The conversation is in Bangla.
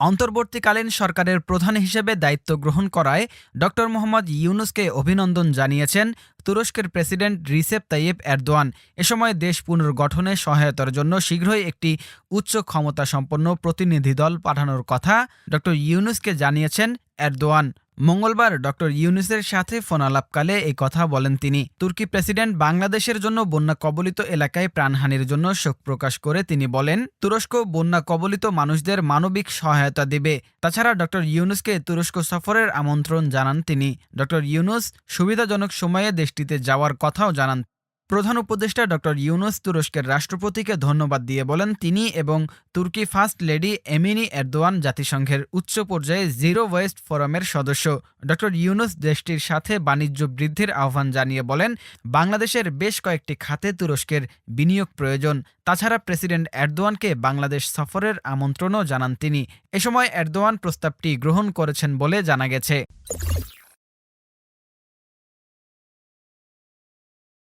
অন্তর্বর্তীকালীন সরকারের প্রধান হিসেবে দায়িত্ব গ্রহণ করায় ড. মোহাম্মদ ইউনুসকে অভিনন্দন জানিয়েছেন তুরস্কের প্রেসিডেন্ট রিসেপ তাইয়েব এরদোয়ান। এ সময় দেশ পুনর্গঠনে সহায়তার জন্য শীঘ্রই একটি উচ্চ ক্ষমতা সম্পন্ন প্রতিনিধি দল পাঠানোর কথা ড. ইউনুসকে জানিয়েছেন এরদোয়ান। মঙ্গলবার ডক্টর ইউনুসের সাথে ফোনালাপকালে এই কথা বলেন তিনি। তুর্কি প্রেসিডেন্ট বাংলাদেশের জন্য বন্যা কবলিত এলাকায় প্রাণহানির জন্য শোক প্রকাশ করে তিনি বলেন, তুরস্ক বন্যা কবলিত মানুষদের মানবিক সহায়তা দেবে। তাছাড়া ডক্টর ইউনুসকে তুরস্ক সফরের আমন্ত্রণ জানান তিনি। ডক্টর ইউনুস সুবিধাজনক সময়ে দেশটিতে যাওয়ার কথাও জানান প্রধান উপদেষ্টা ডক্টর ইউনুস তুরস্কের রাষ্ট্রপতিকে ধন্যবাদ দিয়ে বলেন, তিনি এবং তুর্কি ফার্স্ট লেডি এমিনি এরদোয়ান জাতিসংঘের উচ্চ পর্যায়ে জিরো ওয়েস্ট ফোরামের সদস্য। ডক্টর ইউনুস দেশটির সাথে বাণিজ্য বৃদ্ধির আহ্বান জানিয়ে বলেন, বাংলাদেশের বেশ কয়েকটি খাতে তুরস্কের বিনিয়োগ প্রয়োজন। তাছাড়া প্রেসিডেন্ট এরদোয়ানকে বাংলাদেশ সফরের আমন্ত্রণও জানান তিনি। এ সময় এরদোয়ান প্রস্তাবটি গ্রহণ করেছেন বলে জানা গেছে।